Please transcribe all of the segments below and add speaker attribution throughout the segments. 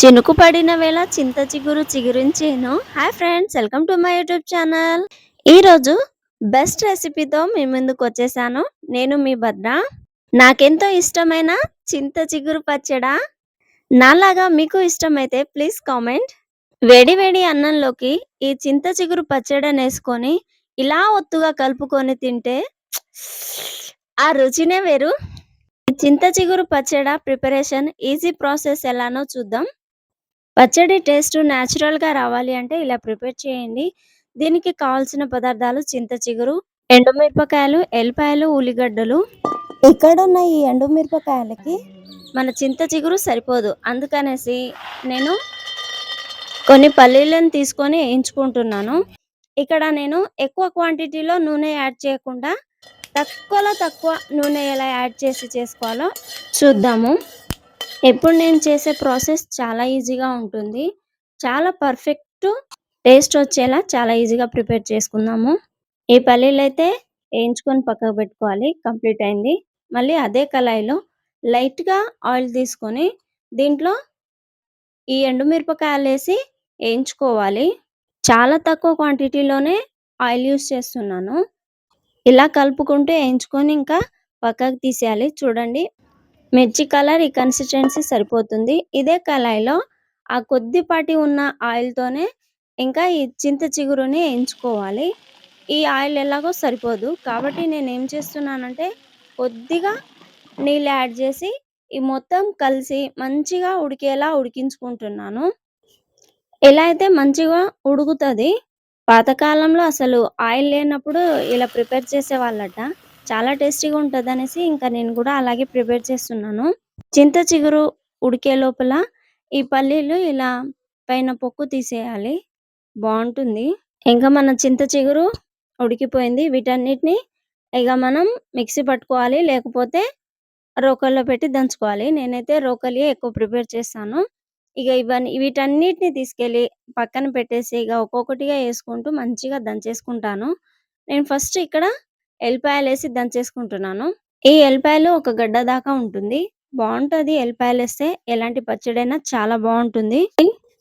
Speaker 1: చినుకు పడిన వేళ చింత చిగురు చిగురించేను. Hi friends welcome to my YouTube channel ఈరోజు బెస్ట్ రెసిపీతో మీ ముందుకు వచ్చేసాను. నేను మీ భద్ర. నాకెంతో ఇష్టమైన చింత చిగురు పచ్చడా. నాలాగా మీకు ఇష్టమైతే ప్లీజ్ కామెంట్ వేడి వేడి అన్నంలోకి ఈ చింత చిగురు పచ్చడిని వేసుకొని ఇలా ఒత్తుగా కలుపుకొని తింటే ఆ రుచినే వేరు. చింత చిగురు పచ్చడ ప్రిపరేషన్ ఈజీ ప్రాసెస్ ఎలానో చూద్దాం. పచ్చడి టేస్ట్గా రావాలి అంటే ఇలా ప్రిపేర్ చేయండి. దీనికి కావాల్సిన పదార్థాలు చింత చిగురు ఎండుమిరపకాయలు ఎల్లిపాయలు ఉల్లిగడ్డలు. ఇక్కడున్న ఈ ఎండుమిరపకాయలకి మన చింత చిగురు సరిపోదు. అందుకనేసి నేను కొన్ని పల్లీలను తీసుకొని వేయించుకుంటున్నాను. ఇక్కడ నేను ఎక్కువ క్వాంటిటీలో నూనె యాడ్ చేయకుండా తక్కువలో తక్కువ నూనె ఎలా యాడ్ చేసి చేసుకోవాలో చూద్దాము. ఎప్పుడు నేను చేసే ప్రాసెస్ చాలా ఈజీగా ఉంటుంది. చాలా పర్ఫెక్ట్ టేస్ట్ వచ్చేలా చాలా ఈజీగా ప్రిపేర్ చేసుకుందాము. ఈ పల్లీలు అయితే వేయించుకొని పక్కకు పెట్టుకోవాలి. కంప్లీట్ అయింది. మళ్ళీ అదే కళాయిలో లైట్గా ఆయిల్ తీసుకొని దీంట్లో ఈ ఎండుమిరపకాయలు వేసి వేయించుకోవాలి. చాలా తక్కువ క్వాంటిటీలోనే ఆయిల్ యూస్ చేస్తున్నాను. ఇలా కలుపుకుంటూ వేయించుకొని ఇంకా పక్కకు తీసేయాలి. చూడండి మిర్చి కలర్ ఈ కన్సిస్టెన్సీ సరిపోతుంది. ఇదే కళాయిలో ఆ కొద్దిపాటి ఉన్న ఆయిల్తోనే ఇంకా ఈ చింత చిగురుని వేయించుకోవాలి. ఈ ఆయిల్ ఎలాగో సరిపోదు. కాబట్టి నేను ఏం చేస్తున్నానంటే కొద్దిగా నీళ్ళు యాడ్ చేసి ఈ మొత్తం కలిసి మంచిగా ఉడికేలా ఉడికించుకుంటున్నాను. ఎలా అయితే మంచిగా ఉడుకుతుంది పాతకాలంలో అసలు ఆయిల్ లేనప్పుడు ఇలా ప్రిపేర్ చేసేవాళ్ళట. చాలా టేస్టీగా ఉంటుంది అనేసి ఇంకా నేను కూడా అలాగే ప్రిపేర్ చేస్తున్నాను. చింత చిగురు ఉడికే లోపల ఈ పల్లీలు ఇలా పైన పొక్కు తీసేయాలి. బాగుంటుంది. ఇంకా మన చింత చిగురు ఉడికిపోయింది. వీటన్నిటిని ఇక మనం మిక్సీ పట్టుకోవాలి. లేకపోతే రోకల్లో పెట్టి దంచుకోవాలి. నేనైతే రోకలి ఎక్కువ ప్రిపేర్ చేస్తాను. ఇక ఇవన్నీ వీటన్నిటిని తీసుకెళ్ళి పక్కన పెట్టేసి ఇక ఒక్కొక్కటిగా వేసుకుంటూ మంచిగా దంచేసుకుంటాను. నేను ఫస్ట్ ఇక్కడ ఎల్లిపాయలు వేసి దంచేసుకుంటున్నాను. ఈ ఎల్లిపాయలు ఒక గడ్డ దాకా ఉంటుంది. బాగుంటది ఎల్లిపాయలు వేస్తే. ఎలాంటి పచ్చడైనా చాలా బాగుంటుంది.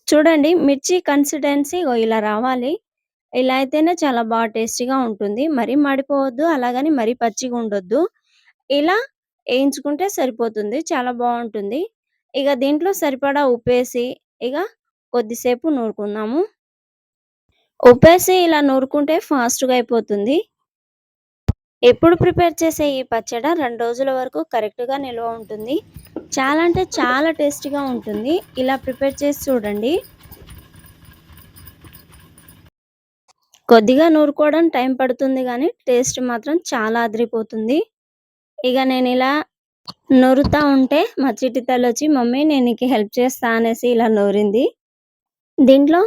Speaker 1: చూడండి మిర్చి కన్సిస్టెన్సీ ఇలా రావాలి. ఇలా అయితేనే చాలా బాగా టేస్టీగా ఉంటుంది. మరీ మడిపోవద్దు అలాగని మరీ పచ్చిగా ఉండొద్దు ఇలా వేయించుకుంటే సరిపోతుంది. చాలా బాగుంటుంది. ఇక దీంట్లో సరిపడా ఉప్పేసి ఇక కొద్దిసేపు నూరుకుందాము. ఉప్పేసి ఇలా నూరుకుంటే ఫాస్ట్గా అయిపోతుంది. ఎప్పుడు ప్రిపేర్ చేసే ఈ పచ్చడి రెండు రోజుల వరకు కరెక్ట్గా నిల్వ ఉంటుంది. చాలా అంటే చాలా టేస్టీగా ఉంటుంది. ఇలా ప్రిపేర్ చేసి చూడండి. కొద్దిగా నూరుకోవడం టైం పడుతుంది కానీ టేస్ట్ మాత్రం చాలా అదిరిపోతుంది. ఇక నేను ఇలా నూరుతా ఉంటే మా చిట్టి వచ్చి మమ్మీ నేను నీకు హెల్ప్ చేస్తా అనేసి ఇలా నూరింది. దీంట్లో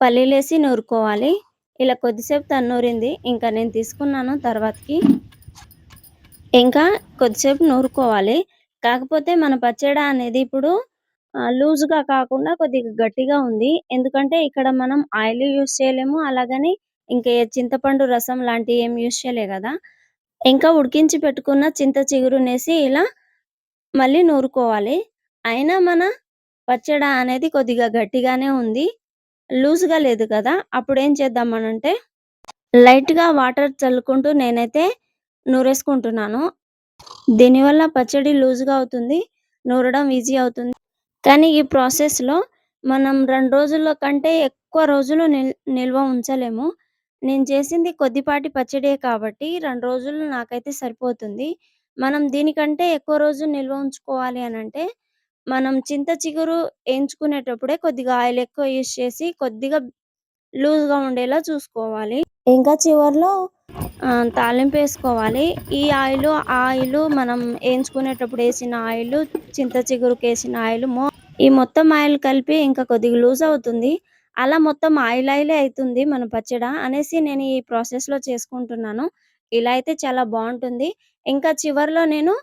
Speaker 1: పల్లీలు వేసి నూరుకోవాలి. ఇలా కొద్దిసేపు తను నూరింది. ఇంకా నేను తీసుకున్నాను తర్వాతకి. ఇంకా కొద్దిసేపు నూరుకోవాలి. కాకపోతే మన పచ్చడి అనేది ఇప్పుడు లూజ్గా కాకుండా కొద్దిగా గట్టిగా ఉంది. ఎందుకంటే ఇక్కడ మనం ఆయిల్ యూస్ చేయలేము. అలాగని ఇంకా చింతపండు రసం లాంటివి ఏం యూస్ చేయలే కదా. ఇంకా ఉడికించి పెట్టుకున్న చింత చిగురునేసి ఇలా మళ్ళీ నూరుకోవాలి. అయినా మన పచ్చడ అనేది కొద్దిగా గట్టిగానే ఉంది. లూజ్గా లేదు కదా అప్పుడు ఏం చేద్దామనంటే లైట్గా వాటర్ చల్లుకుంటూ నేనైతే నూరేసుకుంటున్నాను. దీనివల్ల పచ్చడి లూజ్గా అవుతుంది నూరడం ఈజీ అవుతుంది. కానీ ఈ ప్రాసెస్లో మనం రెండు రోజుల కంటే ఎక్కువ రోజులు నిల్ నిల్వ ఉంచలేము. నేను చేసింది కొద్దిపాటి పచ్చడే కాబట్టి రెండు రోజులు నాకైతే సరిపోతుంది. మనం దీనికంటే ఎక్కువ రోజు నిల్వ ఉంచుకోవాలి అని అంటే మనం చింత చిగురు వేయించుకునేటప్పుడే కొద్దిగా ఆయిల్ ఎక్కువ యూజ్ చేసి కొద్దిగా లూజ్గా ఉండేలా చూసుకోవాలి. ఇంకా చివరిలో తాలింపు వేసుకోవాలి. ఈ ఆయిల్ ఆ ఆయిల్ మనం వేయించుకునేటప్పుడు వేసిన ఆయిల్ చింత చిగురుకి వేసిన ఆయిల్ ఈ మొత్తం ఆయిల్ కలిపి ఇంకా కొద్దిగా లూజ్ అవుతుంది. అలా మొత్తం ఆయిల్ ఆయిలే అవుతుంది మన పచ్చడ అనేసి నేను ఈ ప్రాసెస్లో చేసుకుంటున్నాను. ఇలా అయితే చాలా బాగుంటుంది. ఇంకా చివరిలో నేను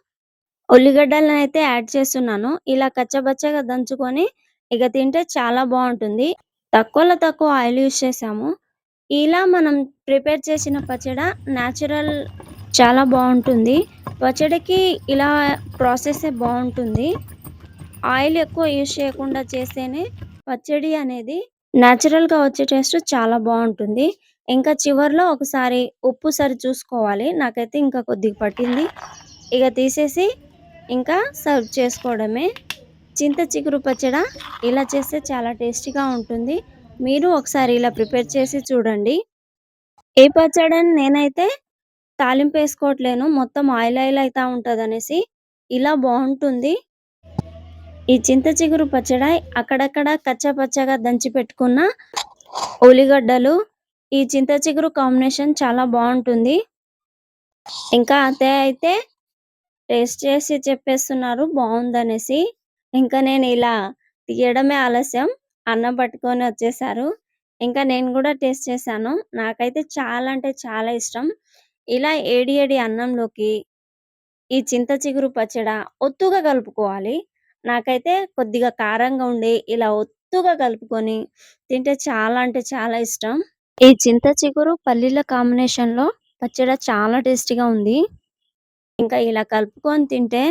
Speaker 1: ఉల్లిగడ్డలను అయితే యాడ్ చేస్తున్నాను. ఇలా కచ్చబచ్చగా దంచుకొని ఇక తింటే చాలా బాగుంటుంది. తక్కువలో తక్కువ ఆయిల్ యూజ్ చేసాము ఇలా మనం ప్రిపేర్ చేసిన పచ్చడ న్యాచురల్ చాలా బాగుంటుంది. పచ్చడికి ఇలా ప్రాసెస్ బాగుంటుంది. ఆయిల్ ఎక్కువ యూజ్ చేయకుండా చేస్తేనే పచ్చడి అనేది న్యాచురల్‌గా వచ్చే టేస్ట్ చాలా బాగుంటుంది ఇంకా చివర్లో ఒకసారి ఉప్పు సరి చూసుకోవాలి. నాకైతే ఇంకా కొద్దిగా పట్టింది. ఇక తీసేసి ఇంకా సర్వ్ చేసుకోవడమే. చింత చిగురు పచ్చడ ఇలా చేస్తే చాలా టేస్టీగా ఉంటుంది. మీరు ఒకసారి ఇలా ప్రిపేర్ చేసి చూడండి. ఏ పచ్చడిని నేనైతే తాలింపు వేసుకోవట్లేను మొత్తం ఆయిల్ ఆయిల్ అవుతూ ఉంటుంది అనేసి ఇలా బాగుంటుంది ఈ చింత చిగురు పచ్చడ అక్కడక్కడ కచ్చపచ్చగా దంచి పెట్టుకున్న ఉల్లిగడ్డలు, ఈ చింత చిగురు కాంబినేషన్ చాలా బాగుంటుంది ఇంకా అతే అయితే టేస్ట్ చేసి చెప్పేస్తున్నారు బాగుందనేసి ఇంకా నేను ఇలా తీయడమే ఆలస్యం. అన్నం పట్టుకొని వచ్చేసారు. ఇంకా నేను కూడా టేస్ట్ చేశాను. నాకైతే చాలా అంటే చాలా ఇష్టం. ఇలా ఏడి ఏడి అన్నంలోకి ఈ చింత చిగురు పచ్చడ ఒత్తుగా కలుపుకోవాలి. నాకైతే కొద్దిగా కారంగా ఉండి ఇలా ఒత్తుగా కలుపుకొని తింటే చాలా అంటే చాలా ఇష్టం. ఈ చింత చిగురు పల్లీల కాంబినేషన్‌లో పచ్చడ చాలా టేస్టీగా ఉంది. ఇంకా ఇలా కలుపుకొని తింటే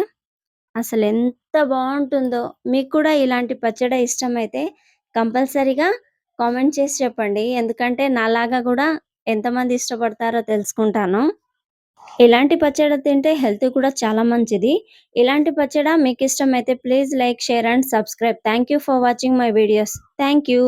Speaker 1: అసలు ఎంత బాగుంటుందో మీకు కూడా ఇలాంటి పచ్చడ ఇష్టమైతే కంపల్సరీగా కామెంట్ చేసి చెప్పండి. ఎందుకంటే నాలాగా కూడా ఎంతమంది ఇష్టపడతారో తెలుసుకుంటాను. ఇలాంటి పచ్చడ తింటే హెల్త్ కూడా చాలా మంచిది. ఇలాంటి పచ్చడ మీకిష్టమైతే please like, share and subscribe. Thank you for watching my videos. Thank you.